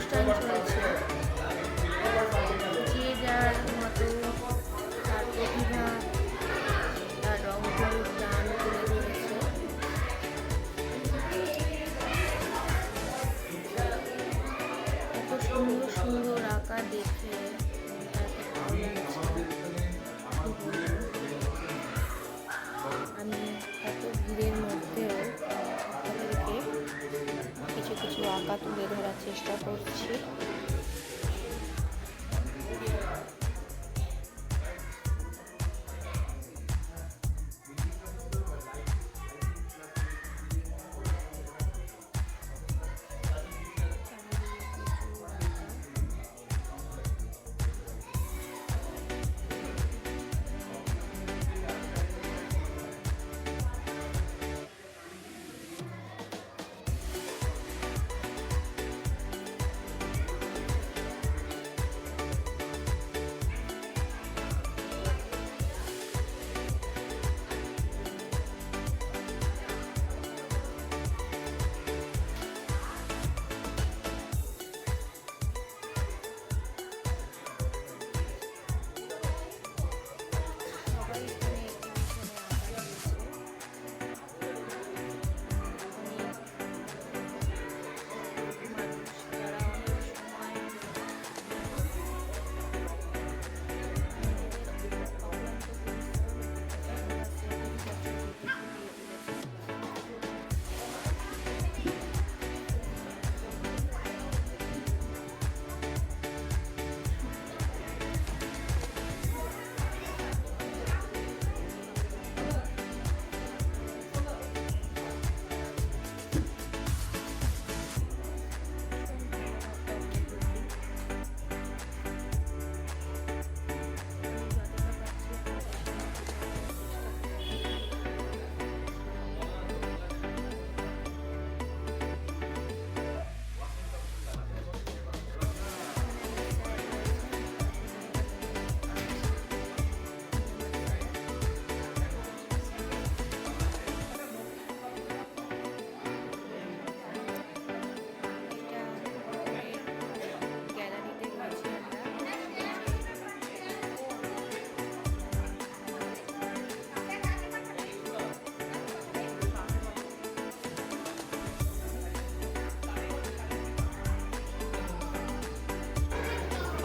I'm Stein zu erzählen. তুলে ধরার চেষ্টা করছি।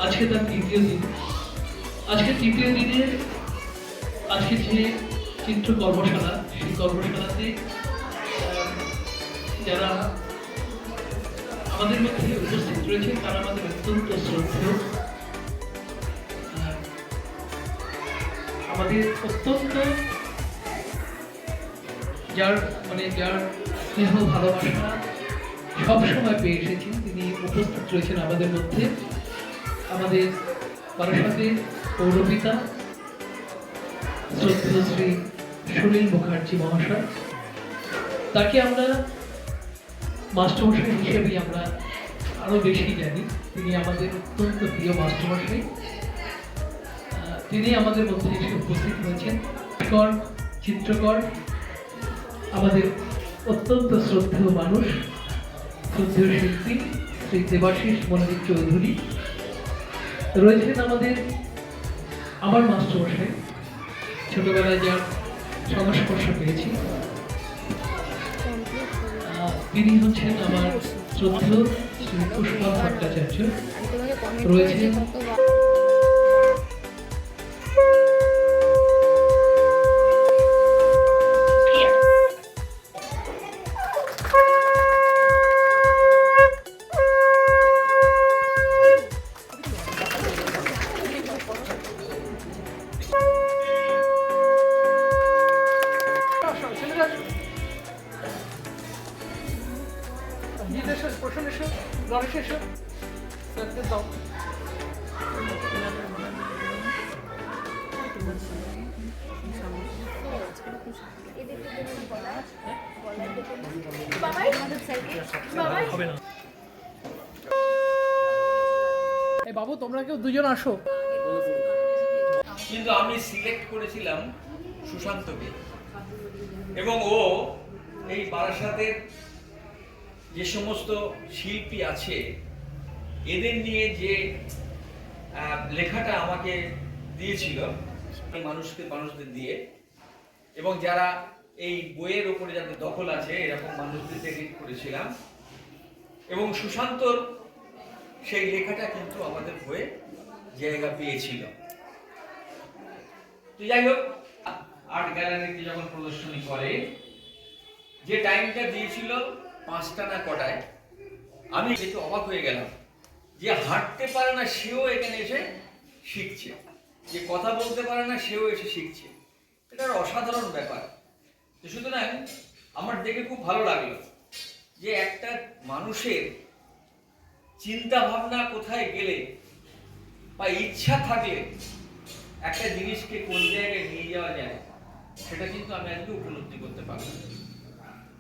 আজকে তার তৃতীয় দিন। আজকে তৃতীয় দিনে আজকে যে চিত্র কর্মশালা, সেই কর্মশালাতে যারা আমাদের মধ্যে উপস্থিত রয়েছে, তারা আমাদের অত্যন্ত শ্রদ্ধেয়। আমাদের অত্যন্ত যার মানে যার স্নেহ ভালোবাসা সবসময় পেয়ে এসেছেন তিনি উপস্থিত রয়েছেন আমাদের মধ্যে। আমাদের বারাসাতের পৌরপিতা, শ্রদ্ধেয় শ্রী সুনীল মুখার্জি মহাশয়। তাকে আমরা মাস্টারমশাই হিসেবেই আমরা আরও বেশি জানি। তিনি আমাদের অত্যন্ত প্রিয় মাস্টারমশাই। তিনি আমাদের মধ্যে এসে উপস্থিত হয়েছেন। কর চিত্রকর, আমাদের অত্যন্ত শ্রদ্ধেয় মানুষ, শ্রদ্ধেয় শিল্পী শ্রী দেবাশিস মল্লিক চৌধুরী। রয়েছেন আমাদের আমার মাস্টারমশাই ছোটবেলায় যার সংস্পর্শ পেয়েছি। তিনি হচ্ছেন আমার শ্রদ্ধেয় শ্রী পুষ্পা ভট্টাচার্য। আমি বাবু, তোমরা কেউ দুজন আসো। কিন্তু আমি সিলেক্ট করেছিলাম সুশান্তকে। এবং ও এই বারাসাতের যে সমস্ত শিল্পী আছে, এদের নিয়ে যে লেখাটা আমাকে দিয়েছিল মানুষকে, মানুষদের দিয়ে। এবং যারা এই বইয়ের ওপরে যাদের দখল আছে, এরকম মানুষদের থেকে করেছিলাম? এবং সুশান্তর সেই লেখাটা কিন্তু আমাদের বইয়ে জায়গা পেয়েছিল। তো যাই হোক, আর্ট গ্যালারিতে যখন প্রদর্শনী করে, যে টাইমটা দিয়েছিল পাঁচটা না কটায়, আমি একটু অবাক হয়ে গেলাম যে হাঁটতে পারে না, সেও এখানে এসে শিখছে। যে কথা বলতে পারে না, সেও এসে শিখছে। এটা অসাধারণ ব্যাপার। তো সুতরাং আমার দেখে খুব ভালো লাগল যে একটা মানুষের চিন্তা ভাবনা কোথায় গেলে বা ইচ্ছা থাকলে একটা জিনিসকে কোন জায়গায় নিয়ে যাওয়া যায় সেটা কিন্তু আমি আজকে উপলব্ধি করতে পারলাম।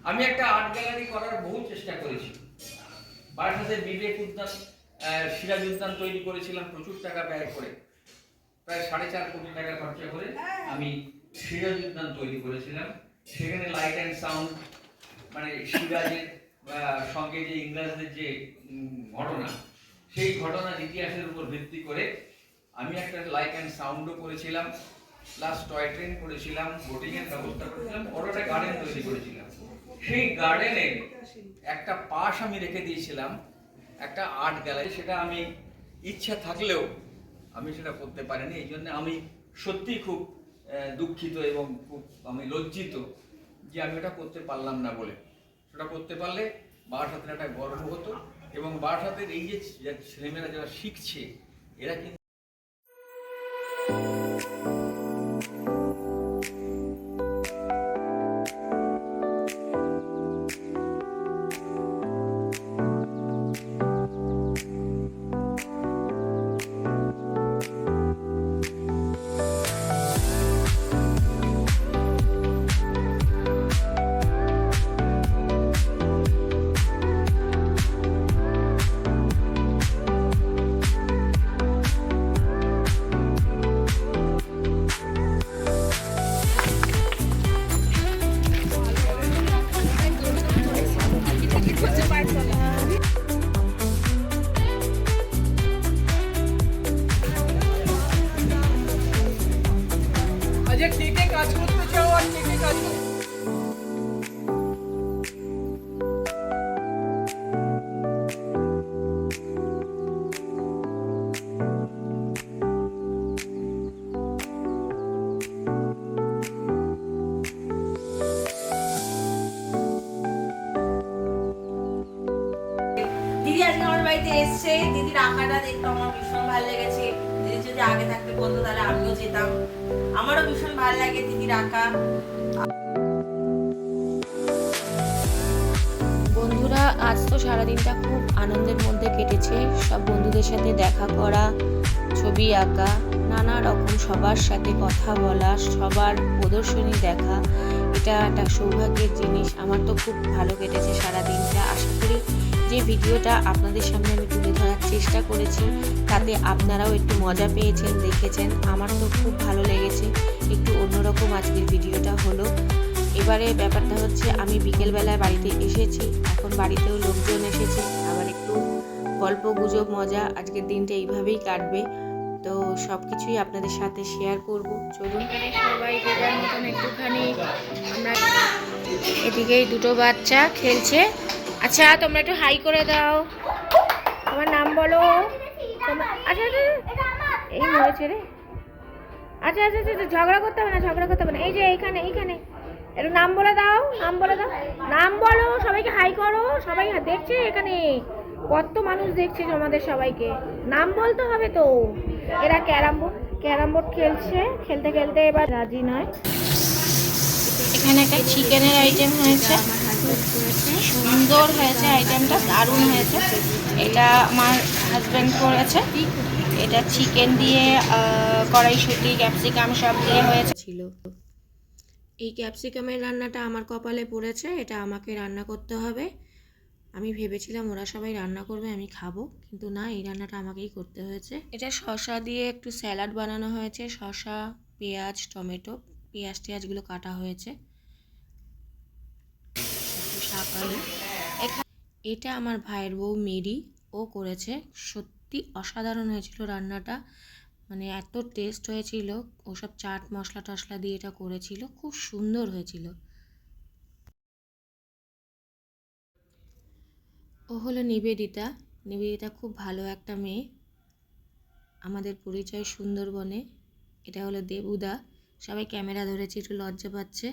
আমি একটা আর্ট গ্যালারি করার বহু চেষ্টা করেছি। বারাসাতে বিবেক উদ্যান সিরাজ উদ্যান তৈরি করেছিলাম প্রচুর টাকা ব্যয় করে। প্রায় সাড়ে চার কোটি টাকা খরচা করে আমি সিরাজ উদ্যান তৈরি করেছিলাম। সেখানে লাইট অ্যান্ড সাউন্ড মানে সিরাজের সঙ্গে যে ইংরাজদের যে ঘটনা, সেই ঘটনার ইতিহাসের উপর ভিত্তি করে আমি একটা লাইট অ্যান্ড সাউন্ডও করেছিলাম প্লাস টয় ট্রেন করেছিলাম বোটিং এর ব্যবস্থা করেছিলাম, বড় একটা গার্ডেন তৈরি করেছিলাম। সেই গার্ডেনে একটা পাশ আমি রেখে দিয়েছিলাম, একটা আর্ট গ্যালারি সেটা আমি ইচ্ছা থাকলেও আমি সেটা করতে পারিনি, এই জন্য আমি সত্যি খুব দুঃখিত এবং খুব আমি লজ্জিত যে আমি ওটা করতে পারলাম না বলে। সেটা করতে পারলে বারাসাতের একটা গর্ব হতো এবং বারাসাতের এই যে ছেলেমেয়েরা যারা শিখছে, এরা কিন্তু এসছে দিদির আঁকাটা দেখতে আমার ভীষণ ভালো লেগেছে। দিদি যদি আগে থাকতে বলতো তাহলে আমিও যেতাম। আমারও ভীষণ ভালো লাগে দিদির আঁকা বন্ধুরা, আজ তো সারাদিনটা খুব আনন্দের মধ্যে কেটেছে। সব বন্ধুদের সাথে দেখা করা, ছবি আঁকা, নানা রকম সবার সাথে কথা বলা, সবার প্রদর্শনী দেখা, এটা একটা সৌভাগ্যের জিনিস। আমার তো খুব ভালো কেটেছে সারাদিনটা। আশা করি যে ভিডিওটা আপনাদের সামনে আমি তুলে ধরার চেষ্টা করেছি, তাতে আপনারাও একটু মজা পেয়েছেন, দেখেছেন। আমার তো খুব ভালো লেগেছে। একটু অন্যরকম আজকের ভিডিওটা হলো। এবারে ব্যাপারটা হচ্ছে, আমি বিকেলবেলায় বাড়িতে এসেছি, এখন বাড়িতেও লোকজন এসেছে। আবার একটু গল্প, গুজব, মজা আজকের দিনটা এইভাবেই কাটবে। তো সব কিছুই আপনাদের সাথে শেয়ার করব। চলুন। সবাই একটুখানি আমরা এদিকেই দুটো বাচ্চা খেলছে। আচ্ছা তোমরা একটু হাই করে দাও। তোমার নাম বলো। আচ্ছা আচ্ছা আচ্ছা। এই মরেছে রে। আচ্ছা আচ্ছা আচ্ছা আচ্ছা, ঝগড়া করতে হবে না ঝগড়া করতে হবে না। এই যে এইখানে এইখানে। একটু নাম বলে দাও নাম বলে দাও। নাম বলো সবাইকে হাই করো। সবাই দেখছে এখানে। কত মানুষ দেখছে আমাদের সবাইকে। নাম বলতে হবে তো। এরা ক্যারাম বোর্ড ক্যারাম বোর্ড খেলছে। খেলতে খেলতে এবার রাজি নয়। এখানে একটা চিকেনের আইটেম হয়েছে। সুন্দর হয়েছে আইটেমটা দারুণ হয়েছে। এটা আমার হাজব্যান্ড করেছে। এটা চিকেন দিয়ে কড়াইশুঁটি ক্যাপসিকাম সব দিয়ে হয়েছে। ছিল। এই ক্যাপসিকামের রান্নাটা আমার কপালে পড়েছে, এটা আমাকে রান্না করতে হবে। আমি ভেবেছিলাম ওরা সবাই রান্না করবে, আমি খাব, কিন্তু না, এই রান্নাটা আমাকেই করতে হয়েছে। এটা শসা দিয়ে একটু স্যালাড বানানো হয়েছে, শসা, পেঁয়াজ, টমেটো পেঁয়াজ টেয়াজগুলো কাটা হয়েছে। আলু এটা আমার ভাইয়ের বউ মেরি। ও করেছে। সত্যি অসাধারণ হয়েছিল রান্নাটা। মানে এত টেস্ট হয়েছিল। ওসব চাট মশলা টশলা দিয়ে এটা করেছিল। খুব সুন্দর হয়েছিল। ও হলো নিবেদিতা। নিবেদিতা খুব ভালো একটা মেয়ে। আমাদের পরিচয় সুন্দরবনে। এটা হলো দেবুদা। সবাই ক্যামেরা ধরেছে, একটু লজ্জা পাচ্ছে।